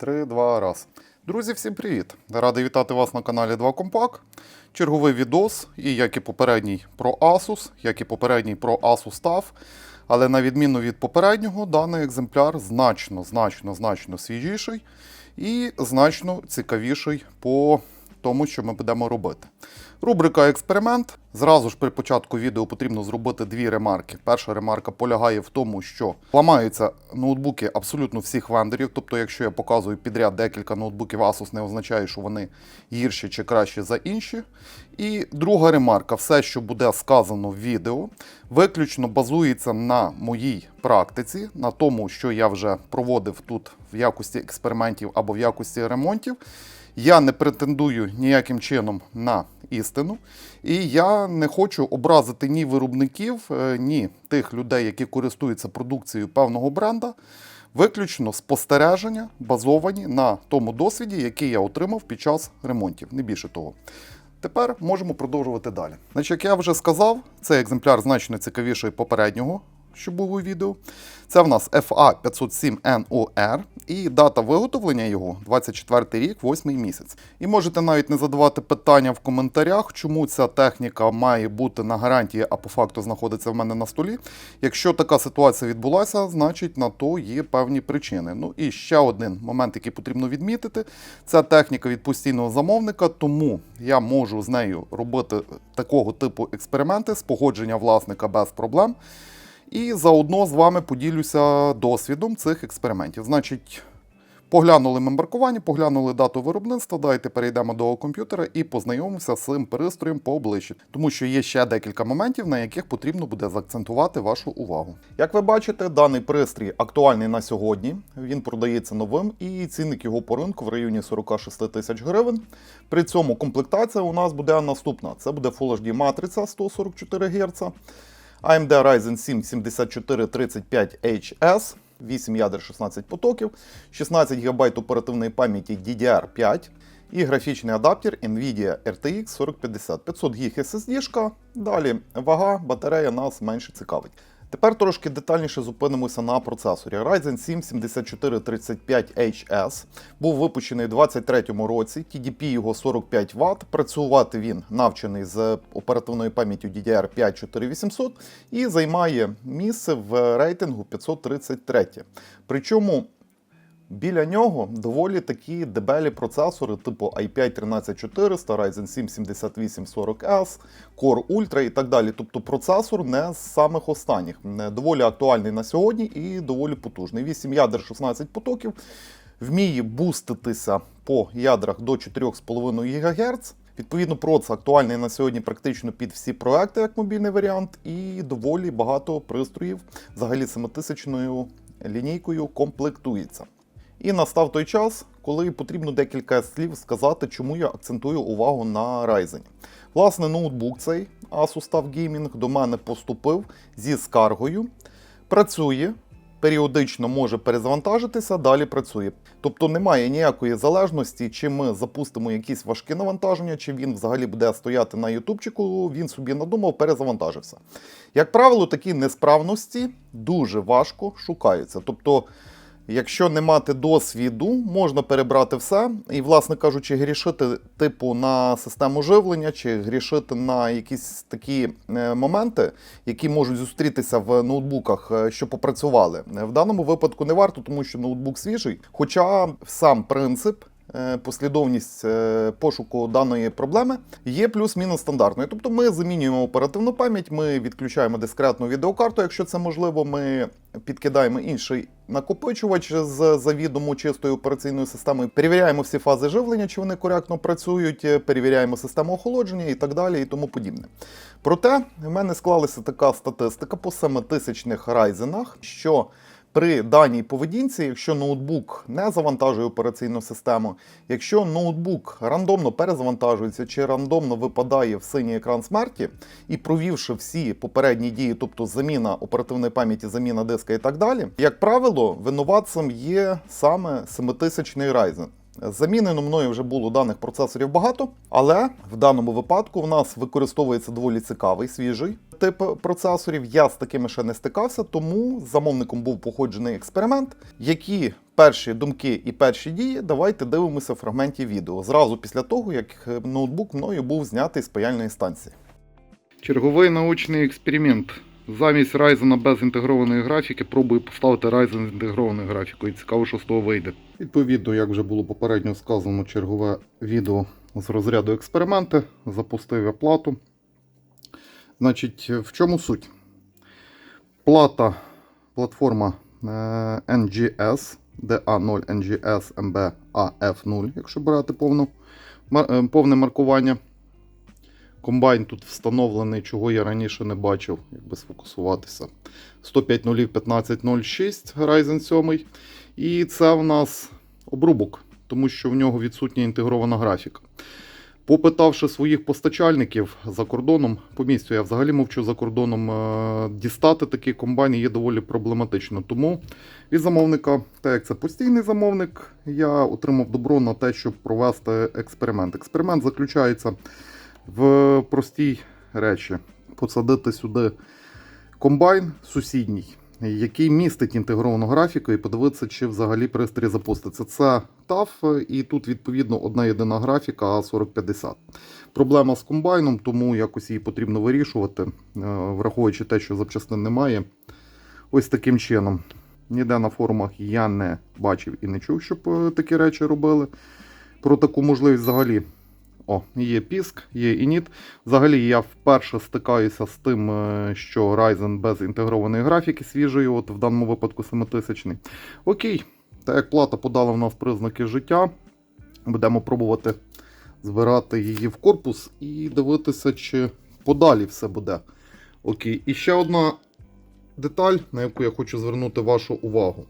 Три, два, раз. Друзі, всім привіт! Радий вітати вас на каналі 2 Компак. Черговий відос, і як і попередній про Asus, як і попередній про Asus TAF. Але на відміну від попереднього, даний екземпляр значно, значно, значно свіжіший і значно цікавіший по тому, що ми будемо робити. Рубрика Експеримент. Зразу ж при початку відео потрібно зробити дві ремарки. Перша ремарка полягає в тому, що ламаються ноутбуки абсолютно всіх вендорів. Тобто, якщо я показую підряд декілька ноутбуків Asus, не означає, що вони гірші чи кращі за інші. І друга ремарка: все, що буде сказано в відео, виключно базується на моїй практиці, на тому, що я вже проводив тут в якості експериментів або в якості ремонтів. Я не претендую ніяким чином на істину, і я не хочу образити ні виробників, е, ні тих людей, які користуються продукцією певного бренда. Виключно спостереження базовані на тому досвіді, який я отримав під час ремонтів, не більше того. Тепер можемо продовжувати далі. Значить, як я вже сказав, цей екземпляр значно цікавіший попереднього, що був у відео. Це в нас FA507NOR і дата виготовлення його 24 рік, 8 місяць. І можете навіть не задавати питання в коментарях, чому ця техніка має бути на гарантії, а по факту знаходиться в мене на столі. Якщо така ситуація відбулася, значить на то є певні причини. Ну і ще один момент, який потрібно відмітити: це техніка від постійного замовника, тому я можу з нею робити такого типу експерименти з погодження власника без проблем. І заодно з вами поділюся досвідом цих експериментів. Значить, поглянули ми маркування, поглянули дату виробництва. Давайте перейдемо до комп'ютера і познайомимося з цим пристроєм поближче, тому що є ще декілька моментів, на яких потрібно буде заакцентувати вашу увагу. Як ви бачите, даний пристрій актуальний на сьогодні. Він продається новим, і цінник його по ринку в районі 46 тисяч гривень. При цьому комплектація у нас буде наступна: це буде Full HD матриця 144 Гц. AMD Ryzen 7 7435HS, 8 ядер 16 потоків, 16 ГБ оперативної пам'яті DDR5 і графічний адаптер Nvidia RTX 4050, 500 ГБ SSD. Далі вага, батарея нас менше цікавить. Тепер трошки детальніше зупинимося на процесорі. Ryzen 7 7435HS був випущений у 2023 році. TDP його 45 Вт. Працювати він навчений з оперативною пам'яттю DDR5 4800 і займає місце в рейтингу 533. Причому Біля нього доволі такі дебелі процесори, типу i5 13400, Ryzen 7 7840S, Core Ultra і так далі. Тобто процесор не з самих останніх. Не Доволі актуальний на сьогодні і доволі потужний. 8 ядер 16 потоків. Вміє буститися по ядрах до 4,5 ГГц. Відповідно, проц актуальний на сьогодні практично під всі проекти, як мобільний варіант, і доволі багато пристроїв взагалі 7000 лінійкою комплектується. І настав той час, коли потрібно декілька слів сказати, чому я акцентую увагу на Ryzen. Власне, ноутбук цей Asus TUF Gaming до мене поступив зі скаргою. Працює, періодично може перезавантажитися, далі працює. Тобто немає ніякої залежності, чи ми запустимо якісь важкі навантаження, чи він взагалі буде стояти на ютубчику, він собі надумав, перезавантажився. Як правило, такі несправності дуже важко шукаються. Тобто, Якщо не мати досвіду, можна перебрати все і, власне кажучи, грішити типу на систему живлення чи грішити на якісь такі е, моменти, які можуть зустрітися в ноутбуках, е, що попрацювали. В даному випадку не варто, тому що ноутбук свіжий. Хоча сам принцип. Е, Послідовність е, пошуку даної проблеми є плюс-мінус стандартною. Тобто ми замінюємо оперативну пам'ять, ми відключаємо дискретну відеокарту, якщо це можливо, ми підкидаємо інший накопичувач з завідомо чистою операційною системою. Перевіряємо всі фази живлення, чи вони коректно працюють, перевіряємо систему охолодження і так далі, і тому подібне. Проте в мене склалася така статистика по 7000-х райзенах, що при даній поведінці, якщо ноутбук не завантажує операційну систему, якщо ноутбук рандомно перезавантажується чи рандомно випадає в синій екран смерті, і провівши всі попередні дії, тобто заміна оперативної пам'яті, заміна диска і так далі, як правило, винуватцем є саме 7000 Ryzen. Замінено мною вже було даних процесорів багато, але в даному випадку в нас використовується доволі цікавий свіжий тип процесорів. Я з такими ще не стикався, тому замовником був походжений експеримент. Які перші думки і перші дії давайте дивимося в фрагменті відео зразу після того, як е, ноутбук мною був знятий з паяльної станції. Черговий научний експеримент. Замість Ryzen без інтегрованої графіки пробую поставити Ryzen з інтегрованою графікою. Цікаво, що з того вийде. Відповідно, як вже було попередньо сказано, чергове відео з розряду експерименти. Запустив я плату. Значить, в чому суть? Плата, платформа NGS, DA0 NGS MB AF0, якщо брати повну, е, повне маркування. Комбайн тут встановлений, чого я раніше не бачив, якби сфокусуватися. 105.0.15.06 Ryzen 7. І це в нас обрубок, тому що в нього відсутня інтегрована графіка. Попитавши своїх постачальників за кордоном, по місцю я взагалі мовчу за кордоном, е, дістати такий комбайн є доволі проблематично. Тому від замовника, так як це постійний замовник, я отримав добро на те, щоб провести експеримент. Експеримент заключається в простій речі: посадити сюди комбайн сусідній, який містить інтегровану графіку, і подивитися, чи взагалі пристрій запуститься. Це TAF, і тут відповідно одна єдина графіка А4050. Проблема з комбайном, тому якось її потрібно вирішувати, е, враховуючи те, що запчастин немає. Ось таким чином. Ніде на форумах я не бачив і не чув, щоб е, такі речі робили. Про таку можливість взагалі о, є піск, є ініт. Взагалі я вперше стикаюся з тим, е, що Ryzen без інтегрованої графіки свіжої, от в даному випадку 7000. Окей, так як плата подала в нас признаки життя, будемо пробувати збирати її в корпус і дивитися, чи подалі все буде. Окей, і ще одна деталь, на яку я хочу звернути вашу увагу.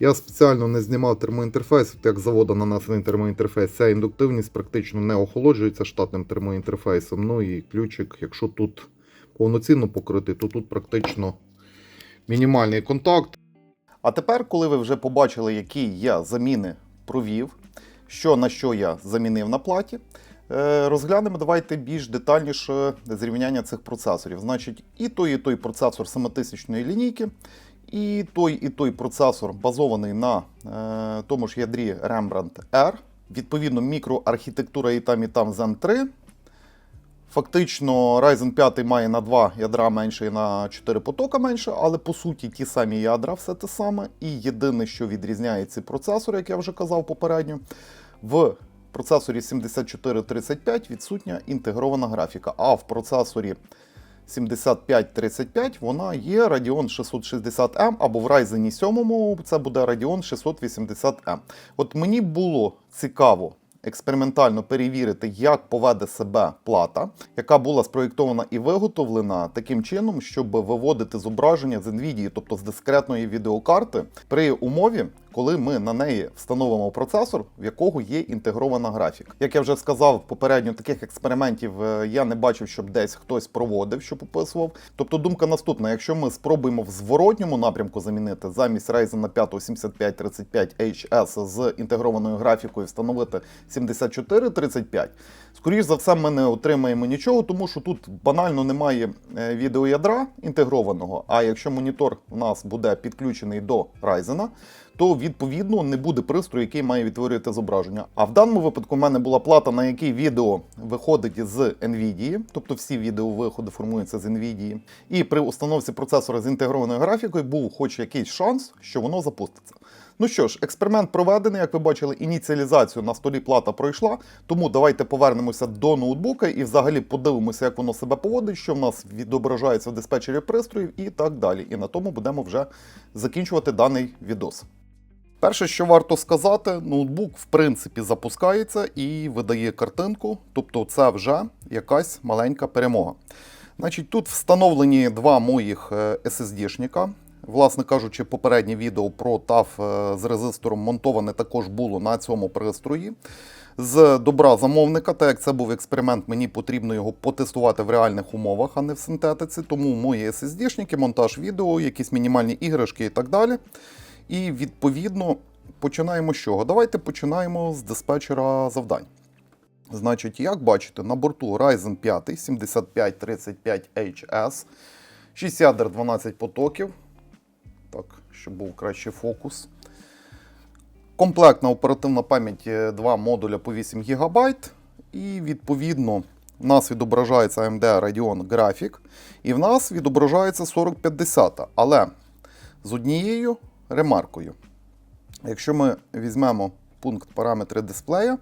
Я спеціально не знімав термоінтерфейс, як з заводу нанесений термоінтерфейс. Ця індуктивність практично не охолоджується штатним термоінтерфейсом. Ну і ключик, якщо тут повноцінно покритий, то тут практично мінімальний контакт. А тепер, коли ви вже побачили, які я заміни провів, що на що я замінив на платі, е, розглянемо давайте більш детальніше зрівняння цих процесорів. Значить, і той, і той процесор 7000 лінійки, і той, і той процесор базований на е, тому ж ядрі Rembrandt R. Відповідно, мікроархітектура і там, і там Zen 3. Фактично, Ryzen 5 має на 2 ядра менше і на 4 потока менше, але по суті ті самі ядра, все те саме. І єдине, що відрізняє ці процесори, як я вже казав попередньо, в процесорі 7435 відсутня інтегрована графіка, а в процесорі 7535 вона є Radeon 660M або в Ryzen 7 це буде Radeon 680M. От мені було цікаво експериментально перевірити, як поведе себе плата, яка була спроєктована і виготовлена таким чином, щоб виводити зображення з NVIDIA, тобто з дискретної відеокарти, при умові, коли ми на неї встановимо процесор, в якого є інтегрована графіка. Як я вже сказав, попередньо таких експериментів е, я не бачив, щоб десь хтось проводив, щоб описував. Тобто думка наступна: якщо ми спробуємо в зворотньому напрямку замінити замість Ryzen 5 7535 HS з інтегрованою графікою встановити 7435, скоріш за все, ми не отримаємо нічого, тому що тут банально немає е, відеоядра інтегрованого. А якщо монітор у нас буде підключений до Ryzen, то відповідно не буде пристрою, який має відтворювати зображення. А в даному випадку в мене була плата, на якій відео виходить з NVIDIA, тобто всі відеовиходи формуються з NVIDIA. І при установці процесора з інтегрованою графікою був хоч якийсь шанс, що воно запуститься. Ну що ж, експеримент проведений, як ви бачили, ініціалізацію на столі плата пройшла. Тому давайте повернемося до ноутбука і взагалі подивимося, як воно себе поводить, що в нас відображається в диспетчері пристроїв і так далі. І на тому будемо вже закінчувати даний відос. Перше, що варто сказати, ноутбук в принципі запускається і видає картинку, тобто це вже якась маленька перемога. Значить, тут встановлені два моїх е, SSD-шника. Власне кажучи, попереднє відео про TAF е, з резистором монтоване також було на цьому пристрої. З добра замовника, так як це був експеримент, мені потрібно його потестувати в реальних умовах, а не в синтетиці. Тому мої SSD-шники, монтаж відео, якісь мінімальні іграшки і так далі. І відповідно починаємо з чого? Давайте починаємо з диспетчера завдань. Значить, як бачите, на борту Ryzen 5 7535HS, 6 ядер 12 потоків. Так, щоб був кращий фокус. Комплектна оперативна пам'ять е, 2 модуля по 8 ГБ. І відповідно в нас відображається AMD Radeon Graphic. І в нас відображається 4050. Але з однією ремаркою. Якщо ми візьмемо пункт параметри дисплея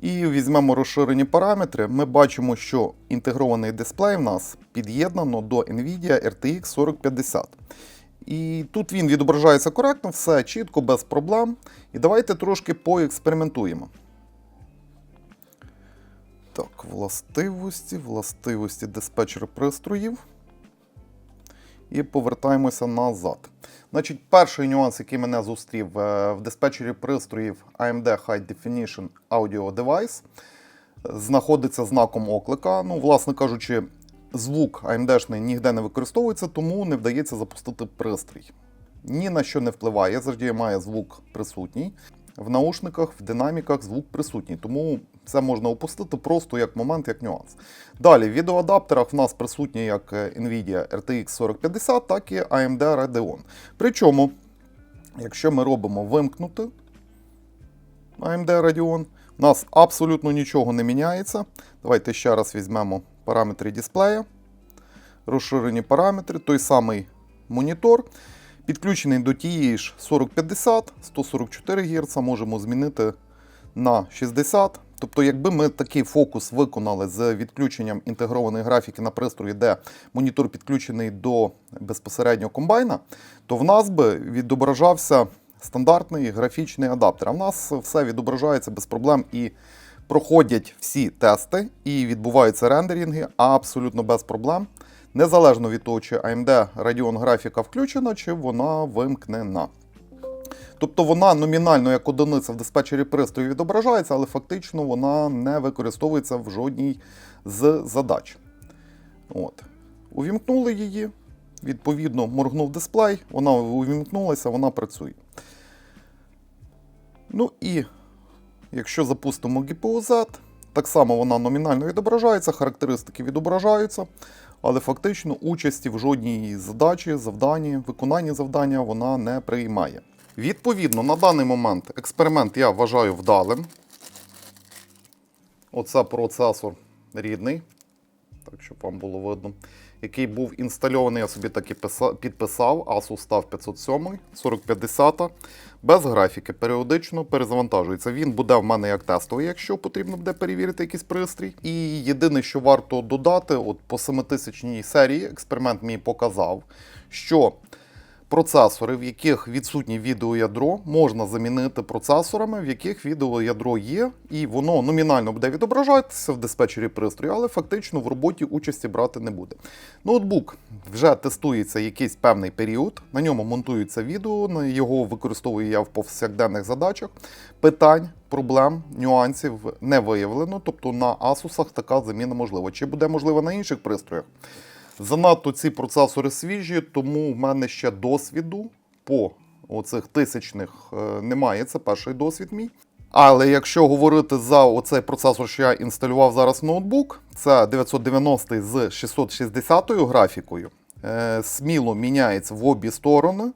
і візьмемо розширені параметри, ми бачимо, що інтегрований дисплей в нас під'єднано до NVIDIA RTX 4050. І тут він відображається коректно, все чітко, без проблем. І давайте трошки поекспериментуємо. Так, властивості, властивості диспетчера пристроїв. І повертаємося назад. Значить, перший нюанс, який мене зустрів е, в диспетчері пристроїв AMD High Definition Audio Device, е, знаходиться знаком оклика. Ну, власне кажучи, звук AMD-шний ніде не використовується, тому не вдається запустити пристрій. Ні на що не впливає, завжди має звук присутній. В наушниках, в динаміках звук присутній, тому це можна опустити просто як момент, як нюанс. Далі, в відеоадаптерах в нас присутні як е, Nvidia RTX 4050, так і AMD Radeon. Причому, якщо ми робимо вимкнути AMD Radeon, у нас абсолютно нічого не міняється. Давайте ще раз візьмемо параметри дисплея, розширені параметри, той самий монітор. Підключений до тієї ж 4050, 144 Гц, можемо змінити на 60. Тобто, якби ми такий фокус виконали з відключенням інтегрованої графіки на пристрої, де монітор підключений до безпосередньо комбайна, то в нас би відображався стандартний графічний адаптер. А в нас все відображається без проблем і проходять всі тести, і відбуваються рендеринги абсолютно без проблем. Незалежно від того, чи AMD Radeon графіка включена, чи вона вимкнена. Тобто вона номінально як одиниця в диспетчері пристрою відображається, але фактично вона не використовується в жодній з задач. От. Увімкнули її, відповідно, моргнув дисплей, вона увімкнулася, вона працює. Ну і якщо запустимо GPU Z, так само вона номінально відображається, характеристики відображаються, але фактично участі в жодній задачі, завданні, виконанні завдання вона не приймає. Відповідно, на даний момент експеримент я вважаю вдалим. Оце процесор рідний, так щоб вам було видно, який був інстальований, я собі так і підписав, Asus став 507, 4050, без графіки, періодично перезавантажується. Він буде в мене як тестовий, якщо потрібно буде перевірити якийсь пристрій. І єдине, що варто додати, от по 7000 серії експеримент мій показав, що процесори, в яких відсутнє відеоядро, можна замінити процесорами, в яких відеоядро є, і воно номінально буде відображатися в диспетчері пристрою, але фактично в роботі участі брати не буде. Ноутбук вже тестується якийсь певний період, на ньому монтується відео, його використовую я в повсякденних задачах. Питань, проблем, нюансів не виявлено, тобто на Asus така заміна можлива. Чи буде можлива на інших пристроях? Занадто ці процесори свіжі, тому в мене ще досвіду по оцих тисячних е, немає. Це перший досвід мій. Але якщо говорити за оцей процесор, що я інсталював зараз в ноутбук, це 990 з 660 графікою. Е, сміло міняється в обі сторони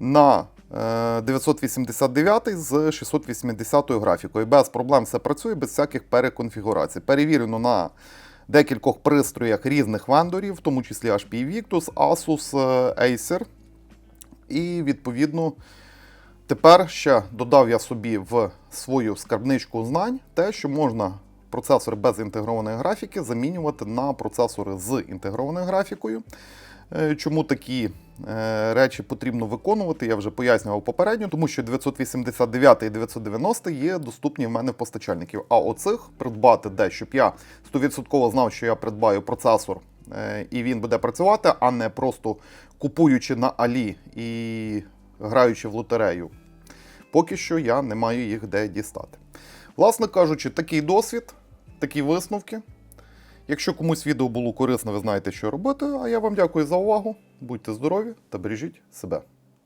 на е, 989 з 680 графікою. Без проблем все працює, без всяких переконфігурацій. Перевірено на декількох пристроях різних вендорів, в тому числі HP Victus, Asus, е, Acer. І відповідно тепер ще додав я собі в свою скарбничку знань те, що можна процесори без інтегрованої графіки замінювати на процесори з інтегрованою графікою. Е, Чому такі е, речі потрібно виконувати, я вже пояснював попередньо, тому що 989 і 990 є доступні в мене в постачальників. А оцих придбати де, щоб я 100% знав, що я придбаю процесор е, і він буде працювати, а не просто купуючи на Алі і граючи в лотерею. Поки що я не маю їх де дістати. Власне кажучи, такий досвід, такі висновки. Якщо комусь відео було корисно, ви знаєте, що робити. А я вам дякую за увагу. Будьте здорові та бережіть себе.